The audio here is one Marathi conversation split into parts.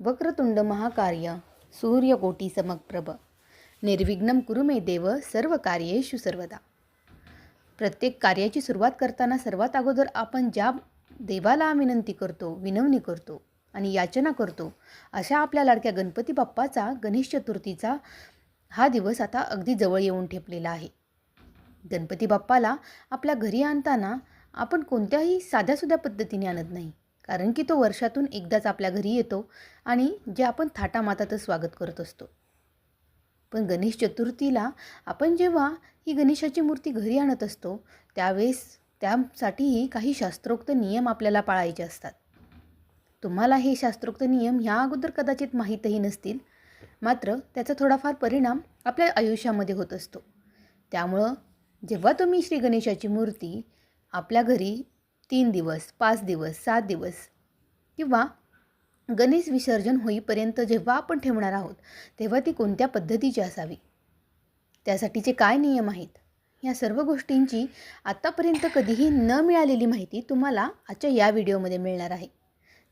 वक्रतुंड महाकार्य सूर्यकोटी समप्रभ. निर्विघ्न कुरु मे देव सर्व कार्येषु सर्वदा. प्रत्येक कार्याची सुरुवात करताना सर्वात अगोदर आपण ज्या देवाला विनंती करतो विनवणी करतो आणि याचना करतो अशा आपल्या लाडक्या गणपती बाप्पाचा गणेश चतुर्थीचा हा दिवस आता अगदी जवळ येऊन ठेपलेला आहे. गणपती बाप्पाला आपल्या घरी आणताना आपण कोणत्याही साध्यासुध्या पद्धतीने आणत नाही. कारण की तो वर्षातून एकदाच आपल्या घरी येतो आणि जे आपण थाटामातातच स्वागत करत असतो. पण गणेश चतुर्थीला आपण जेव्हा ही गणेशाची मूर्ती घरी आणत असतो त्यावेळेस त्यासाठीही काही शास्त्रोक्त नियम आपल्याला पाळायचे असतात. तुम्हाला हे शास्त्रोक्त नियम ह्या अगोदर कदाचित माहीतही नसतील मात्र त्याचा थोडाफार परिणाम आपल्या आयुष्यामध्ये होत असतो. त्यामुळं जेव्हा तुम्ही श्री गणेशाची मूर्ती आपल्या घरी तीन दिवस पाच दिवस सात दिवस किंवा गणेश विसर्जन होईपर्यंत जेव्हा आपण ठेवणार आहोत तेव्हा ती कोणत्या पद्धतीची असावी? त्यासाठीचे काय नियम आहेत? या सर्व गोष्टींची आत्तापर्यंत कधीही न मिळालेली माहिती तुम्हाला आजच्या या व्हिडिओमध्ये मिळणार आहे.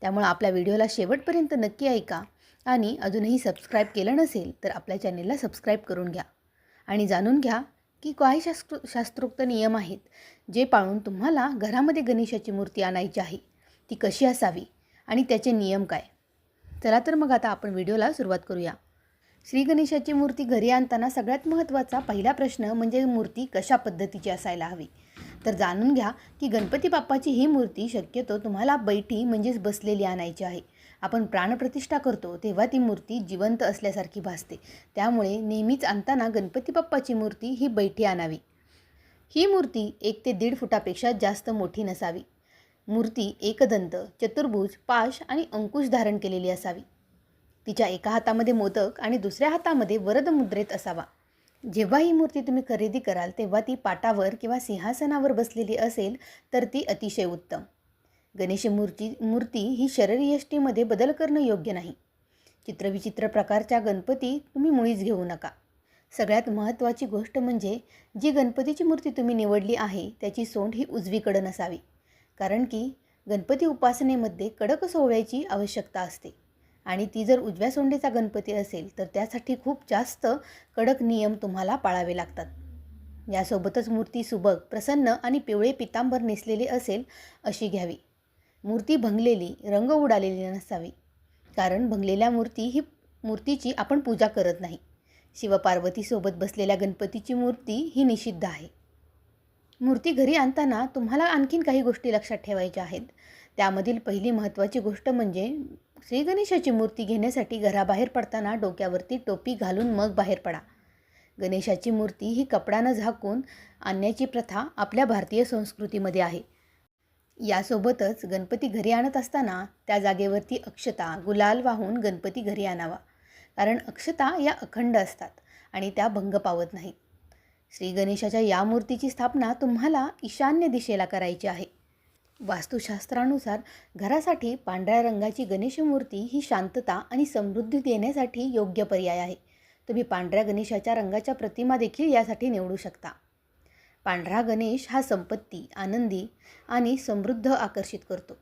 त्यामुळं आपल्या व्हिडिओला शेवटपर्यंत नक्की ऐका आणि अजूनही सबस्क्राईब केलं नसेल तर आपल्या चॅनेलला सबस्क्राईब करून घ्या. आणि जाणून घ्या की काही शास्त्रो शास्त्रोक्त नियम आहेत जे पाळून तुम्हाला घरामध्ये गणेशाची मूर्ती आणायची आहे. ती कशी असावी आणि त्याचे नियम काय? चला तर मग आता आपण व्हिडिओला सुरुवात करूया. श्री गणेशाची मूर्ती घरी आणताना सगळ्यात महत्त्वाचा पहिला प्रश्न म्हणजे मूर्ती कशा पद्धतीची असायला हवी? तर जाणून घ्या की गणपती बाप्पाची ही मूर्ती शक्यतो तुम्हाला बैठी म्हणजेच बसलेली आणायची आहे. आपण प्राणप्रतिष्ठा करतो तेव्हा ती मूर्ती जिवंत असल्यासारखी भासते. त्यामुळे नेहमीच आणताना गणपती बाप्पाची मूर्ती ही बैठी आणावी. ही मूर्ती एक ते दीड फुटापेक्षा जास्त मोठी नसावी. मूर्ती एकदंत चतुर्भुज पाश आणि अंकुश धारण केलेली असावी. तिच्या एका हातामध्ये मोदक आणि दुसऱ्या हातामध्ये वरद मुद्रेत असावा. जेव्हा ही मूर्ती तुम्ही खरेदी कराल तेव्हा ती पाटावर किंवा सिंहासनावर बसलेली असेल तर ती अतिशय उत्तम. गणेश मूर्ती मूर्ती ही शरीरयष्टीमध्ये बदल करणं योग्य नाही. चित्रविचित्र प्रकारच्या गणपती तुम्ही मुळीच घेऊ नका. सगळ्यात महत्त्वाची गोष्ट म्हणजे जी गणपतीची मूर्ती तुम्ही निवडली आहे त्याची सोंड ही उजवीकडं नसावी. कारण की गणपती उपासनेमध्ये कडक सोहळ्याची आवश्यकता असते. आणि ती जर उजव्या सोंडेचा गणपती असेल तर त्यासाठी खूप जास्त कडक नियम तुम्हाला पाळावे लागतात. यासोबतच मूर्ती सुबक प्रसन्न आणि पिवळे पितांबर नेसलेले असेल अशी घ्यावी. मूर्ती भंगलेली रंग उडालेली नसावी. कारण भंगलेल्या मूर्ती ही मूर्तीची आपण पूजा करत नाही. शिवपार्वतीसोबत बसलेल्या गणपतीची मूर्ती ही निषिद्ध आहे. मूर्ती घरी आणताना तुम्हाला आणखीन काही गोष्टी लक्षात ठेवायच्या आहेत. त्यामधील पहिली महत्त्वाची गोष्ट म्हणजे श्री गणेशाची मूर्ती घेण्यासाठी घराबाहेर पडताना डोक्यावरती टोपी घालून मग बाहेर पडा. गणेशाची मूर्ती ही कपड्यानं झाकून आणण्याची प्रथा आपल्या भारतीय संस्कृतीमध्ये आहे. यासोबतच गणपती घरी आणत असताना त्या जागेवरती अक्षता गुलाल वाहून गणपती घरी आणावा. कारण अक्षता या अखंड असतात आणि त्या भंग पावत नाहीत श्री गणेशाच्या या मूर्तीची स्थापना तुम्हाला ईशान्य दिशेला करायची आहे. वास्तुशास्त्रानुसार घरासाठी पांढऱ्या रंगाची गणेश मूर्ती ही शांतता आणि समृद्धी देण्यासाठी योग्य पर्याय आहे. तुम्ही पांढऱ्या गणेशाच्या रंगाच्या प्रतिमा देखील यासाठी निवडू शकता. पांढरा गणेश हा संपत्ती आनंदी आणि समृद्ध आकर्षित करतो.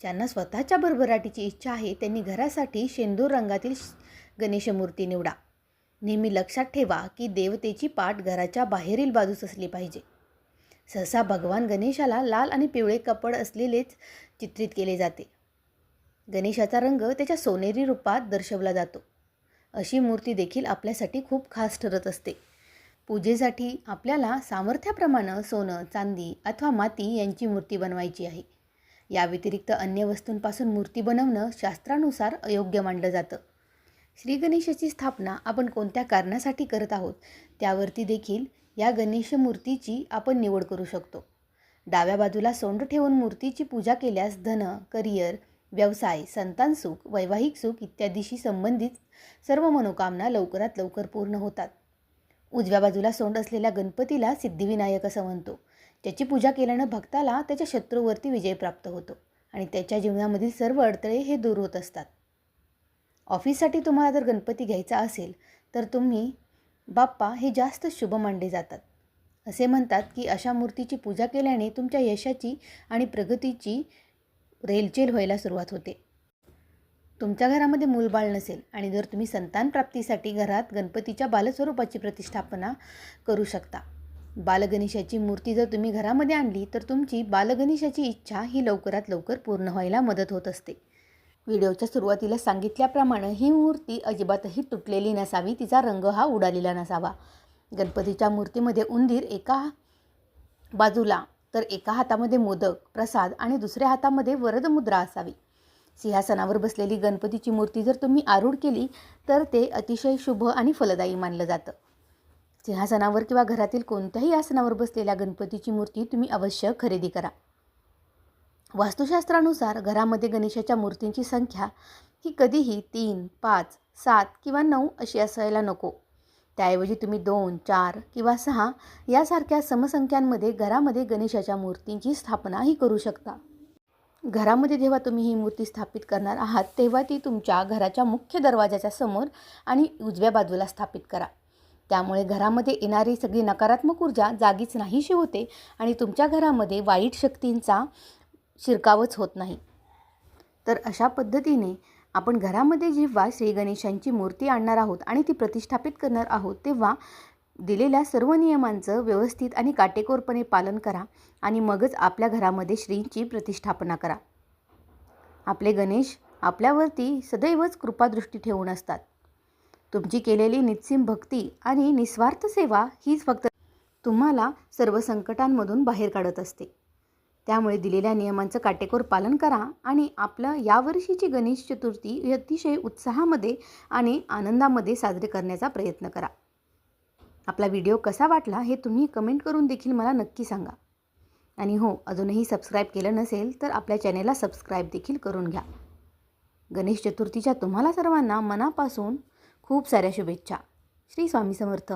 ज्यांना स्वतःच्या भरभराटीची इच्छा आहे त्यांनी घरासाठी शेंदूर रंगातील गणेशमूर्ती निवडा. नेहमी लक्षात ठेवा की देवतेची पाठ घराच्या बाहेरील बाजूस असली पाहिजे. सहसा भगवान गणेशाला लाल आणि पिवळे कपड असलेलेच चित्रित केले जाते. गणेशाचा रंग त्याच्या सोनेरी रूपात दर्शवला जातो. अशी मूर्ती देखील आपल्यासाठी खूप खास ठरत असते. पूजेसाठी आपल्याला सामर्थ्याप्रमाणे सोनं चांदी अथवा माती यांची मूर्ती बनवायची आहे. या व्यतिरिक्त अन्य वस्तूंपासून मूर्ती बनवणं शास्त्रानुसार अयोग्य मानलं जातं. श्री गणेशाची स्थापना आपण कोणत्या कारणासाठी करत आहोत त्यावरती देखील या गणेश मूर्तीची आपण निवड करू शकतो. डाव्या बाजूला सोंड ठेवून मूर्तीची पूजा केल्यास धन करिअर व्यवसाय संतान सुख वैवाहिक सुख इत्यादीशी संबंधित सर्व मनोकामना लवकरात लवकर पूर्ण होतात. उजव्या बाजूला सोंड असलेल्या गणपतीला सिद्धिविनायक असं म्हणतो. त्याची पूजा केल्यानं भक्ताला त्याच्या शत्रूवरती विजय प्राप्त होतो आणि त्याच्या जीवनामधील सर्व अडथळे हे दूर होत असतात. ऑफिससाठी तुम्हाला जर गणपती घ्यायचा असेल तर तुम्ही बाप्पा हे जास्त शुभ मानले जातात. असे म्हणतात की अशा मूर्तीची पूजा केल्याने तुमच्या यशाची आणि प्रगतीची रेलचेल व्हायला सुरुवात होते. तुमच्या घरामध्ये मूलबाळ नसेल आणि जर तुम्ही संतान प्राप्तीसाठी घरात गणपतीच्या बालस्वरूपाची प्रतिष्ठापना करू शकता. बालगणेशाची मूर्ती जर तुम्ही घरामध्ये आणली तर तुमची बालगणेशाची इच्छा ही लवकरात लवकर पूर्ण व्हायला मदत होत असते. व्हिडिओच्या सुरुवातीला सांगितल्याप्रमाणे ही मूर्ती अजिबातही तुटलेली नसावी तिचा रंग हा उडालेला नसावा. गणपतीच्या मूर्तीमध्ये उंदीर एका बाजूला तर एका हातामध्ये मोदक प्रसाद आणि दुसऱ्या हातामध्ये वरदमुद्रा असावी. सिंहासनावर बसलेली गणपतीची मूर्ती जर तुम्ही आरूढ केली तर ते अतिशय शुभ आणि फलदायी मानलं जातं. सिंहासनावर किंवा घरातील कोणत्याही आसनावर बसलेल्या गणपतीची मूर्ती तुम्ही अवश्य खरेदी करा. वास्तुशास्त्रानुसार घरामध्ये गणेशाच्या मूर्तींची संख्या ही कधीही तीन पाच सात किंवा नऊ अशी असायला नको. त्याऐवजी तुम्ही दोन चार किंवा सहा यासारख्या समसंख्यांमध्ये घरामध्ये गणेशाच्या मूर्तींची स्थापनाही करू शकता. घरामध्ये जेव्हा तुम्ही ही मूर्ती स्थापित करणार आहात तेव्हा ती तुमच्या घराच्या मुख्य दरवाजाच्या समोर आणि उजव्या बाजूला स्थापित करा. त्यामुळे घरामध्ये येणारी सगळी नकारात्मक ऊर्जा जागीच नाहीशी होते आणि तुमच्या घरामध्ये वाईट शक्तींचा शिरकावच होत नाही. तर अशा पद्धतीने आपण घरामध्ये जेव्हा श्री गणेशांची मूर्ती आणणार आहोत आणि ती प्रतिष्ठापित करणार आहोत तेव्हा दिलेल्या सर्व नियमांचं व्यवस्थित आणि काटेकोरपणे पालन करा आणि मगच आपल्या घरामध्ये श्रींची प्रतिष्ठापना करा. आपले गणेश आपल्यावरती सदैवच कृपादृष्टी ठेवून असतात. तुमची केलेली नित्सिम भक्ती आणि निस्वार्थ सेवा हीच फक्त तुम्हाला सर्व संकटांमधून बाहेर काढत असते. त्यामुळे दिलेल्या नियमांचं काटेकोर पालन करा आणि आपलं यावर्षीची गणेश चतुर्थी अतिशय उत्साहामध्ये आणि आनंदामध्ये साजरी करण्याचा प्रयत्न करा. आपला व्हिडिओ कसा वाटला हे तुम्ही कमेंट करून देखील मला नक्की सांगा. आणि हो अजूनही सबस्क्राईब केलं नसेल तर आपल्या चॅनेलला सबस्क्राईब देखील करून घ्या. गणेश चतुर्थीच्या तुम्हाला सर्वांना मनापासून खूप साऱ्या शुभेच्छा. श्री स्वामी समर्थ.